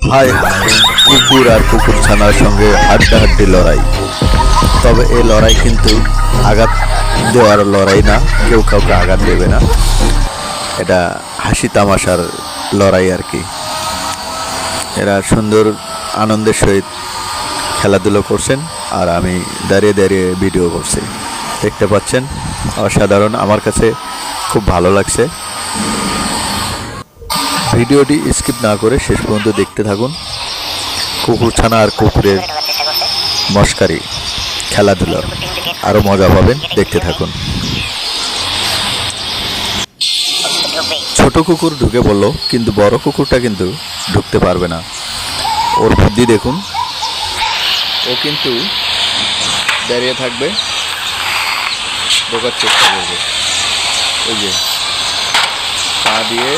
হায় কুকুর আর কুকুর ছানার সঙ্গে হাড্ডাহাড্ডি লড়াই। তবে এই লড়াই কিন্তু আঘাত দেওয়ার লড়াই না, কেউ কাউকে আঘাত দেবে না। এটা হাসি তামাশার লড়াই আর কি। এরা সুন্দর আনন্দের সহিত খেলাধুলো করছেন আর আমি দাঁড়িয়ে দাঁড়িয়ে ভিডিও করছি। দেখতে পাচ্ছেন, অসাধারণ। আমার কাছে খুব ভালো লাগছে। ভিডিওটি স্কিপ না করে শেষ পর্যন্ত দেখতে থাকুন। কুকুর ছানা আর কুকুরের মস্কারি, খেলাধুলো আরও মজা পাবেন, দেখতে থাকুন। ছোট কুকুর ঢুকে পড়ল, কিন্তু বড় কুকুরটা কিন্তু ঢুকতে পারবে না। ওর বুদ্ধি দেখুন। ও কিন্তু দাঁড়িয়ে থাকবে ঢোকার চেষ্টা করবে। ওই যে। পা দিয়ে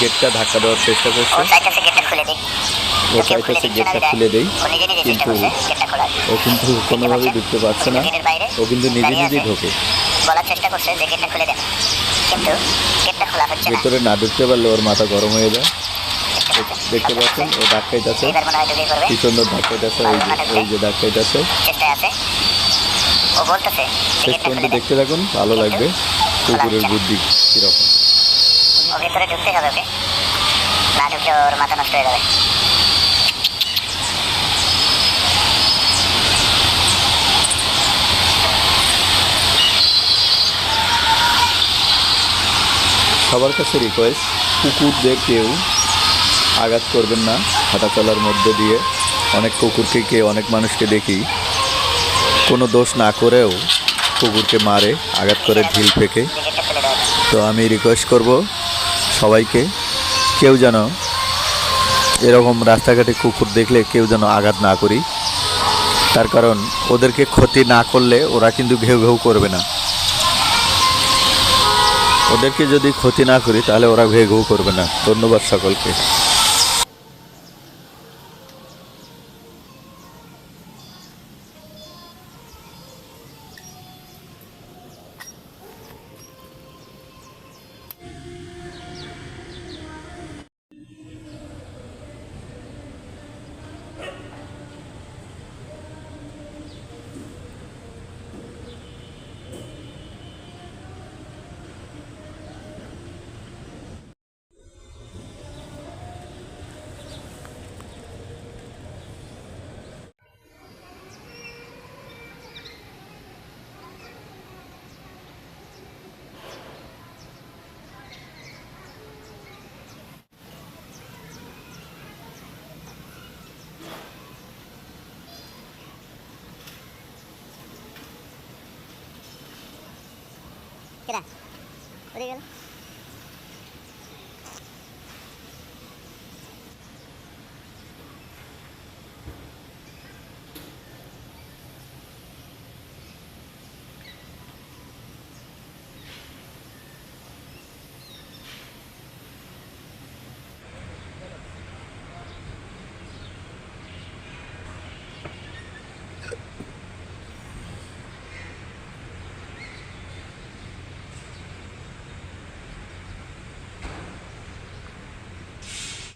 গেটটা ধাক্কা দেওয়ার চেষ্টা ও করছে ও চাইতেছে গেটটা খুলে দেই কিন্তু ও কিন্তু কোনোভাবেই ঢুকতে পারছে না। ও কিন্তু নিজে নিজেই ঢোকে। বলার চেষ্টা করছে যে গেটটা খুলে দেন কিন্তু গেটটা খোলা হচ্ছে না। ভেতরে না ঢুকতে পারলে ওর মাথা গরম হয়ে যায়। দেখতে পাচ্ছেন? ও পড়বে। কি সুন্দর ধাক্কাইতেছে ওই যে ওই যে শেষ পর্যন্ত দেখতে থাকুন ভালো লাগবে। কুকুরের বুদ্ধি কীরকম। ভেতরে ঢুকতে হবে, ওকে? না ঢুকলে ওর মাথা নষ্ট হয়ে যাবে। সবার কাছে রিকোয়েস্ট কুকুরদের কেউ আঘাত করবেন না, হাঁটা চলার মধ্যে দিয়ে অনেক কুকুরকে কে, অনেক মানুষকে দেখি। কোনো দোষ না করেও কুকুরকে মারে, আঘাত করে ঢিল ফেকে। তো আমি রিকোয়েস্ট করব সবাইকে। কেউ যেন এরকম রাস্তাঘাটে কুকুর দেখলে কেউ যেন আঘাত না করি। তার কারণ, ওদেরকে ক্ষতি না করলে ওরা কিন্তু ঘেউ ঘেউ করবে না। ওদেরকে যদি ক্ষতি না করি, তাহলে ওরা ঘেউ ঘেউ করবে না। ধন্যবাদ সকলকে। Gracias.